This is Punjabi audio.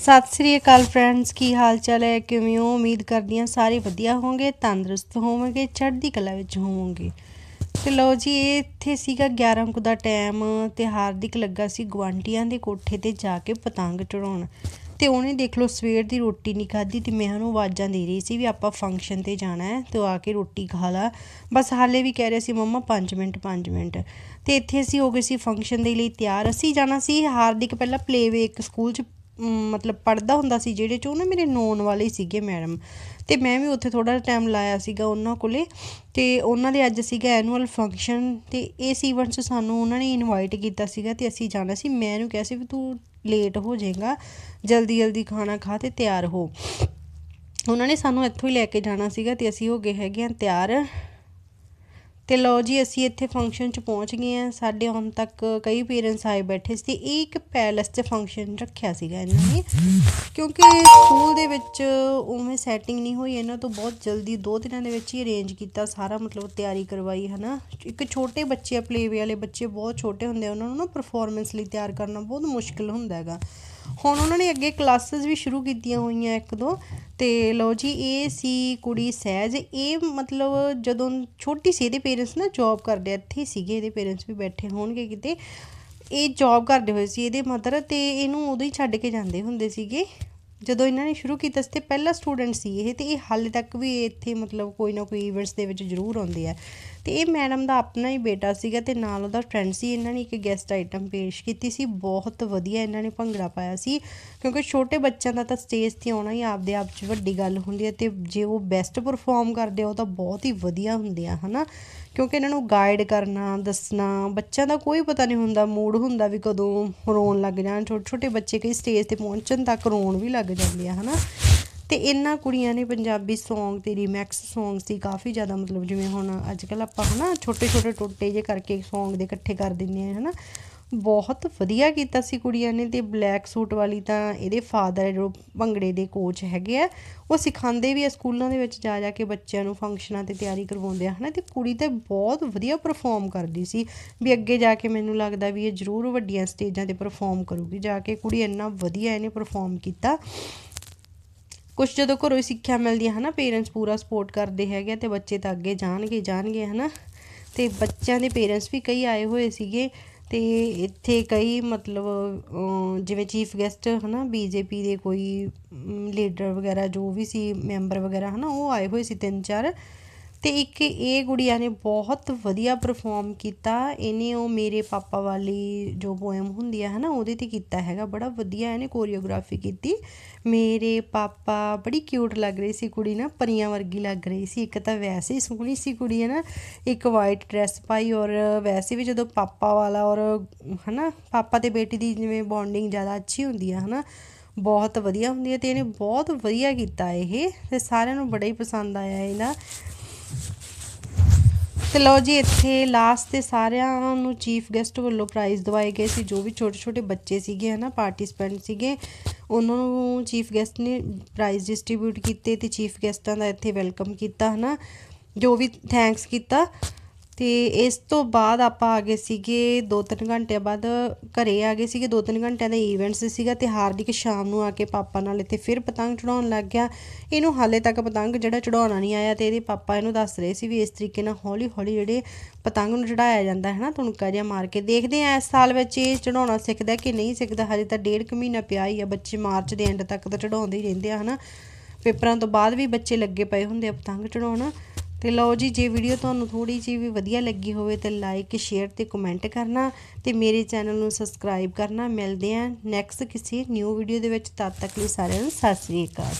ਸਤਿ ਸ੍ਰੀ ਅਕਾਲ ਫਰੈਂਡਸ ਕੀ ਹਾਲ ਚਾਲ ਹੈ? ਕਿਵੇਂ ਹੋ? ਉਮੀਦ ਕਰਦੀ ਹਾਂ ਸਾਰੇ ਵਧੀਆ ਹੋਵੋਗੇ, ਤੰਦਰੁਸਤ ਹੋਵੋਗੇ, ਚੜ੍ਹਦੀ ਕਲਾ ਵਿੱਚ ਹੋਵੋਗੇ। ਤੇ ਲਓ ਜੀ, ਇਹ ਇੱਥੇ ਸੀਗਾ 11 ਕੁ ਦਾ ਟਾਈਮ ਤੇ ਹਾਰਦਿਕ ਲੱਗਾ ਸੀ ਗਵਾਂਢੀਆਂ ਦੇ ਕੋਠੇ ਤੇ ਜਾ ਕੇ ਪਤੰਗ ਚੜਾਉਣ ਤੇ ਉਹਨੇ ਦੇਖ ਲਓ, ਸਵੇਰ ਦੀ ਰੋਟੀ ਨਹੀਂ ਖਾਧੀ ਤੇ ਮੈਂ ਉਹਨੂੰ ਆਵਾਜ਼ਾਂ ਦੇ ਰਹੀ ਸੀ ਵੀ ਆਪਾਂ ਫੰਕਸ਼ਨ ਤੇ ਜਾਣਾ ਹੈ, ਤੇ ਆ ਕੇ ਰੋਟੀ ਖਾ ਲਾ। ਬਸ ਹਾਲੇ ਵੀ ਕਹਿ ਰਿਹਾ ਸੀ, ਮੰਮਾ 5 ਮਿੰਟ 5 ਮਿੰਟ। ਤੇ ਇੱਥੇ ਅਸੀਂ ਹੋ ਗਏ ਸੀ ਫੰਕਸ਼ਨ ਦੇ ਲਈ ਤਿਆਰ। ਅਸੀਂ ਜਾਣਾ ਸੀ ਹਾਰਦਿਕ ਪਹਿਲਾਂ ਪਲੇਵੇ ਇੱਕ ਸਕੂਲ 'ਚ ਮਤਲਬ ਪੜਦਾ ਹੁੰਦਾ ਸੀ, ਜਿਹੜੇ ਚ ਉਹ ਨਾ ਮੇਰੇ ਨੋਨ ਵਾਲੇ ਹੀ ਸੀਗੇ ਮੈਡਮ। ਤੇ ਮੈਂ ਵੀ ਉੱਥੇ ਥੋੜਾ ਟਾਈਮ ਲਾਇਆ ਸੀਗਾ ਉਹਨਾਂ ਕੋਲੇ। ਤੇ ਉਹਨਾਂ ਦੇ ਅੱਜ ਸੀਗਾ ਐਨੂਅਲ ਫੰਕਸ਼ਨ ਤੇ ਇਸ ਈਵੈਂਟ 'ਚ ਸਾਨੂੰ ਉਹਨਾਂ ਨੇ ਇਨਵਾਈਟ ਕੀਤਾ ਸੀਗਾ ਤੇ ਅਸੀਂ ਜਾਣਾ ਸੀ। ਮੈਂ ਇਹਨੂੰ ਕਿਹਾ ਸੀ ਵੀ ਤੂੰ ਲੇਟ ਹੋ ਜਾਏਗਾ, ਜਲਦੀ ਜਲਦੀ ਖਾਣਾ ਖਾ ਤੇ ਤਿਆਰ ਹੋ। ਉਹਨਾਂ ਨੇ ਸਾਨੂੰ ਇੱਥੋਂ ਹੀ ਲੈ ਕੇ ਜਾਣਾ ਸੀਗਾ ਤੇ ਅਸੀਂ ਹੋ ਗਏ ਹੈਗੇ ਆ ਤਿਆਰ। ਤੇ ਲਓ ਜੀ, ਅਸੀਂ ਇੱਥੇ ਫੰਕਸ਼ਨ 'ਚ ਪਹੁੰਚ ਗਏ ਆ ਸਾਡੇ ਹੁਣ ਤੱਕ ਕਈ ਪੇਰੈਂਟਸ ਆਏ ਬੈਠੇ ਸੀ। ਇਹ ਇੱਕ ਪੈਲਸ 'ਚ ਫੰਕਸ਼ਨ ਰੱਖਿਆ ਸੀਗਾ ਇਹਨਾਂ ਨੇ। ਕਿਉਂਕਿ ਸਕੂਲ ਦੇ ਵਿੱਚ ਉਵੇਂ ਸੈਟਿੰਗ ਨਹੀਂ ਹੋਈ, ਇਹਨਾਂ ਤੋਂ ਬਹੁਤ ਜਲਦੀ ਦੋ ਦਿਨਾਂ ਦੇ ਵਿੱਚ ਹੀ ਅਰੇਂਜ ਕੀਤਾ, ਸਾਰਾ ਮਤਲਬ ਤਿਆਰੀ ਕਰਵਾਈ, ਹਨਾ। ਇੱਕ ਛੋਟੇ ਬੱਚੇ ਆ ਪਲੇਵੇ ਵਾਲੇ ਬੱਚੇ ਬਹੁਤ ਛੋਟੇ ਹੁੰਦੇ ਆ, ਉਹਨਾਂ ਨੂੰ ਨਾ ਪਰਫਾਰਮੈਂਸ ਲਈ ਤਿਆਰ ਕਰਨਾ ਬਹੁਤ ਮੁਸ਼ਕਿਲ ਹੁੰਦਾ ਹੈਗਾ। ਹੁਣ ਉਹਨਾਂ ਨੇ ਅੱਗੇ ਕਲਾਸਿਸ ਵੀ ਸ਼ੁਰੂ ਕੀਤੀਆਂ ਹੋਈਆਂ ਇੱਕ ਦੋ, ਤੇ ਲਓ ਜੀ ਇਹ ਸੀ ਕੁੜੀ, ਸਹਿਜ, ਇਹ ਮਤਲਬ ਜਦੋਂ ਛੋਟੀ ਸੀ ਇਹਦੇ ਪੇਰੈਂਟਸ ਨਾ ਜੌਬ ਕਰਦੇ, ਇੱਥੇ ਸੀਗੇ, ਇਹਦੇ ਪੇਰੈਂਟਸ ਵੀ ਬੈਠੇ ਹੋਣਗੇ ਕਿਤੇ, ਇਹ ਜੌਬ ਕਰਦੇ ਹੋਏ ਸੀ ਇਹਦੇ ਮਦਰ ਤੇ ਇਹਨੂੰ ਉਦੋਂ ਹੀ ਛੱਡ ਕੇ ਜਾਂਦੇ ਹੁੰਦੇ ਸੀਗੇ। ਜਦੋਂ ਇਹਨਾਂ ਨੇ ਸ਼ੁਰੂ ਕੀਤਾ ਸੀ, ਤੇ ਪਹਿਲਾ ਸਟੂਡੈਂਟ ਸੀ ਇਹ, ਤੇ ਇਹ ਹਾਲੇ ਤੱਕ ਵੀ ਇੱਥੇ ਮਤਲਬ ਕੋਈ ਨਾ ਕੋਈ ਇਵੈਂਟਸ ਦੇ ਵਿੱਚ ਜ਼ਰੂਰ ਆਉਂਦੇ ਆ। ਤੇ ਇਹ ਮੈਡਮ ਦਾ ਆਪਣਾ ਹੀ ਬੇਟਾ ਸੀਗਾ ਤੇ ਨਾਲ ਉਹਦਾ ਫਰੈਂਡ ਸੀ, ਇਹਨਾਂ ਨੇ ਇੱਕ ਗੈਸਟ ਆਈਟਮ ਪੇਸ਼ ਕੀਤੀ ਸੀ। ਬਹੁਤ ਵਧੀਆ ਇਹਨਾਂ ਨੇ ਭੰਗੜਾ ਪਾਇਆ ਸੀ, ਕਿਉਂਕਿ ਛੋਟੇ ਬੱਚਿਆਂ ਦਾ ਤਾਂ ਸਟੇਜ ਤੇ ਆਉਣਾ ਹੀ ਆਪਦੇ ਆਪ 'ਚ ਵੱਡੀ ਗੱਲ ਹੁੰਦੀ ਹੈ, ਤੇ ਜੇ ਉਹ ਬੈਸਟ ਪਰਫਾਰਮ ਕਰਦੇ ਆ, ਉਹ ਤਾਂ ਬਹੁਤ ਹੀ ਵਧੀਆ ਹੁੰਦੇ ਆ, ਹਨਾ? ਕਿਉਂਕਿ ਇਹਨਾਂ ਨੂੰ ਗਾਈਡ ਕਰਨਾ, ਦੱਸਣਾ, ਬੱਚਿਆਂ ਦਾ ਕੋਈ ਪਤਾ ਨਹੀਂ ਹੁੰਦਾ ਮੂਡ ਹੁੰਦਾ ਵੀ ਕਦੋਂ ਰੋਣ ਲੱਗ ਜਾਣ। ਛੋਟੇ ਛੋਟੇ ਬੱਚੇ ਕਈ ਸਟੇਜ ਤੇ ਪਹੁੰਚਣ ਤੱਕ ਰੋਣ ਵੀ ਲੱਗ ਜਾਂਦੇ ਆ ਹਨਾ? ਤੇ ਇਹਨਾਂ ਕੁੜੀਆਂ ਨੇ ਪੰਜਾਬੀ Song ਤੇ ਰੀਮੈਕਸ Song ਦੀ ਕਾਫੀ ਜ਼ਿਆਦਾ ਮਤਲਬ ਜਿਵੇਂ ਹੁਣ ਅੱਜ ਕੱਲ ਆਪਾਂ, ਹਨਾ ਛੋਟੇ ਛੋਟੇ ਟੋਟੇ ਜੇ ਕਰਕੇ Song ਦੇ ਇਕੱਠੇ ਕਰ ਦਿੰਦੇ ਆ, ਹਨਾ? ਬਹੁਤ ਵਧੀਆ ਕੀਤਾ ਸੀ ਕੁੜੀਆਂ ਨੇ ਤੇ ਬਲੈਕ ਸੂਟ ਵਾਲੀ ਤਾਂ ਇਹਦੇ ਫਾਦਰ ਜੋ ਭੰਗੜੇ ਦੇ ਕੋਚ ਹੈਗੇ ਆ, ਉਹ ਸਿਖਾਉਂਦੇ ਵੀ ਆ ਸਕੂਲਾਂ ਦੇ ਵਿੱਚ ਜਾ ਜਾ ਕੇ ਬੱਚਿਆਂ ਨੂੰ ਫੰਕਸ਼ਨਾਂ ਤੇ ਤਿਆਰੀ ਕਰਵਾਉਂਦੇ ਆ, ਹਨਾ? ਤੇ ਕੁੜੀ ਤੇ ਬਹੁਤ ਵਧੀਆ ਪਰਫਾਰਮ ਕਰਦੀ ਸੀ ਵੀ ਅੱਗੇ ਜਾ ਕੇ ਮੈਨੂੰ ਲੱਗਦਾ ਵੀ ਇਹ ਜ਼ਰੂਰ ਵੱਡੀਆਂ ਸਟੇਜਾਂ ਤੇ ਪਰਫਾਰਮ ਕਰੂਗੀ, ਜਾ ਕੇ ਕੁੜੀ ਇੰਨਾ ਵਧੀਆ ਇਹਨੇ ਪਰਫਾਰਮ ਕੀਤਾ। ਕੁਛ ਜਦੋਂ ਘਰੋਂ ਹੀ ਸਿੱਖਿਆ ਮਿਲਦੀ ਹੈ ਨਾ ਪੇਰੈਂਟਸ ਪੂਰਾ ਸਪੋਰਟ ਕਰਦੇ ਹੈਗੇ ਆ ਤੇ ਬੱਚੇ ਤਾਂ ਅੱਗੇ ਜਾਣਗੇ ਜਾਣਗੇ ਹਨਾ? ਤੇ ਬੱਚਿਆਂ ਦੇ ਪੇਰੈਂਟਸ ਵੀ ਕਈ ਆਏ ਹੋਏ ਸੀਗੇ ਅਤੇ ਇੱਥੇ ਕਈ ਮਤਲਬ ਜਿਵੇਂ ਚੀਫ ਗੈਸਟ ਹੈ ਹਨਾ ਬੀਜੇਪੀ ਦੇ ਕੋਈ ਲੀਡਰ ਵਗੈਰਾ ਜੋ ਵੀ ਸੀ ਮੈਂਬਰ ਵਗੈਰਾ ਹੈ ਨਾ ਉਹ ਆਏ ਹੋਏ ਸੀ ਤਿੰਨ ਚਾਰ। ਅਤੇ ਇੱਕ ਇਹ ਗੁੜੀਆ ਨੇ ਬਹੁਤ ਵਧੀਆ ਪਰਫੋਰਮ ਕੀਤਾ। ਇਹਨੇ ਉਹ ਮੇਰੇ ਪਾਪਾ ਵਾਲੀ ਜੋ ਪੋਇਮ ਹੁੰਦੀ ਆ ਹੈ ਨਾ ਉਹਦੇ ਤੇ ਕੀਤਾ ਹੈਗਾ। ਬੜਾ ਵਧੀਆ ਇਹਨੇ ਕੋਰੀਓਗ੍ਰਾਫੀ ਕੀਤੀ। ਮੇਰੇ ਪਾਪਾ ਬੜੀ ਕਿਊਟ ਲੱਗ ਰਹੀ ਸੀ ਕੁੜੀ ਨਾ, ਪਰੀਆਂ ਵਰਗੀ ਲੱਗ ਰਹੀ ਸੀ। ਇੱਕ ਤਾਂ ਵੈਸੇ ਹੀ ਸੋਹਣੀ ਸੀ ਕੁੜੀ ਹੈ ਨਾ ਇੱਕ ਵਾਈਟ ਡਰੈਸ ਪਾਈ ਔਰ ਵੈਸੇ ਵੀ ਜਦੋਂ ਪਾਪਾ ਵਾਲਾ ਔਰ ਹੈ ਨਾ ਪਾਪਾ ਤੇ ਬੇਟੀ ਦੀ ਜਿਵੇਂ ਬੌਂਡਿੰਗ ਜ਼ਿਆਦਾ ਅੱਛੀ ਹੁੰਦੀ ਆ ਹੈ ਨਾ ਬਹੁਤ ਵਧੀਆ ਹੁੰਦੀ ਹੈ ਤੇ ਇਹਨੇ ਬਹੁਤ ਵਧੀਆ ਕੀਤਾ ਇਹ। ਤੇ ਸਾਰਿਆਂ ਨੂੰ ਬੜਾ ਹੀ ਪਸੰਦ ਆਇਆ ਇਹਦਾ। ਤੇ ਲਓ ਜੀ, ਇੱਥੇ ਲਾਸਟ ਤੇ ਸਾਰਿਆਂ ਨੂੰ ਚੀਫ ਗੈਸਟ ਵੱਲੋਂ ਪ੍ਰਾਈਜ਼ ਦਵਾਏ ਗਏ ਸੀ, ਜੋ ਵੀ ਛੋਟੇ ਛੋਟੇ ਬੱਚੇ ਸੀਗੇ, ਹਨਾ ਪਾਰਟਿਸਪੈਂਟ ਸੀਗੇ, ਉਹਨਾਂ ਨੂੰ ਚੀਫ ਗੈਸਟ ਨੇ ਪ੍ਰਾਈਜ਼ ਡਿਸਟ੍ਰੀਬਿਊਟ ਕੀਤੇ ਤੇ ਚੀਫ ਗੈਸਟਾਂ ਦਾ ਇੱਥੇ ਵੈਲਕਮ ਕੀਤਾ, ਹਨਾ, ਜੋ ਵੀ ਥੈਂਕਸ ਕੀਤਾ। ਤੇ ਇਸ ਤੋਂ ਬਾਅਦ ਆਪਾਂ ਆ ਗਏ ਸੀਗੇ 2-3 ਘੰਟਿਆਂ ਬਾਅਦ ਘਰੇ ਆ ਗਏ ਸੀਗੇ 2-3 ਘੰਟਿਆਂ ਦਾ ਈਵੈਂਟਸ ਸੀਗਾ ਤੇ ਹਾਰਦਿਕ ਸ਼ਾਮ ਨੂੰ ਆ ਕੇ ਪਾਪਾ ਨਾਲ ਇੱਥੇ ਫਿਰ ਪਤੰਗ ਚੜਾਉਣ ਲੱਗ ਗਿਆ। ਇਹਨੂੰ ਹਾਲੇ ਤੱਕ ਪਤੰਗ ਜਿਹੜਾ ਚੜਾਉਣਾ ਨਹੀਂ ਆਇਆ ਤੇ ਇਹਦੇ ਪਾਪਾ ਇਹਨੂੰ ਦੱਸ ਰਹੇ ਸੀ ਵੀ ਇਸ ਤਰੀਕੇ ਨਾਲ ਹੌਲੀ-ਹੌਲੀ ਜਿਹੜੇ ਪਤੰਗ ਨੂੰ ਚੜਾਇਆ ਜਾਂਦਾ ਹੈ ਨਾ ਤੁਣਕਾ ਜਿਹਾ ਮਾਰ ਕੇ। ਦੇਖਦੇ ਆ ਇਸ ਸਾਲ ਵਿੱਚ ਇਹ ਚੜਾਉਣਾ ਸਿੱਖਦਾ ਕਿ ਨਹੀਂ ਸਿੱਖਦਾ, ਹਜੇ ਤਾਂ ਡੇਢ ਕੁ ਮਹੀਨਾ ਪਿਆ ਹੀ ਆ, ਬੱਚੇ ਮਾਰਚ ਦੇ ਐਂਡ ਤੱਕ ਤਾਂ ਚੜਾਉਂਦੇ ਹੀ ਰਹਿੰਦੇ ਆ, ਹਨਾ। ਪੇਪਰਾਂ ਤੋਂ ਬਾਅਦ ਵੀ ਬੱਚੇ ਲੱਗੇ ਪਏ ਹੁੰਦੇ ਆ ਪਤੰਗ ਚੜਾਉਣ। ਤੇ ਲਓ ਜੀ, ਜੇ ਵੀਡੀਓ ਤੁਹਾਨੂੰ ਥੋੜੀ ਜਿਹੀ ਵੀ ਵਧੀਆ ਲੱਗੀ ਹੋਵੇ ਤਾਂ ਲਾਈਕ ਸ਼ੇਅਰ ਤੇ ਕਮੈਂਟ ਕਰਨਾ ਤੇ ਮੇਰੇ ਚੈਨਲ ਨੂੰ ਸਬਸਕ੍ਰਾਈਬ ਕਰਨਾ। ਮਿਲਦੇ ਆ ਨੈਕਸਟ ਕਿਸੇ ਨਿਊ ਵੀਡੀਓ ਦੇ ਵਿੱਚ। ਤਦ ਤੱਕ ਲਈ ਸਾਰਿਆਂ ਨੂੰ ਸਤਿ ਸ੍ਰੀ ਅਕਾਲ।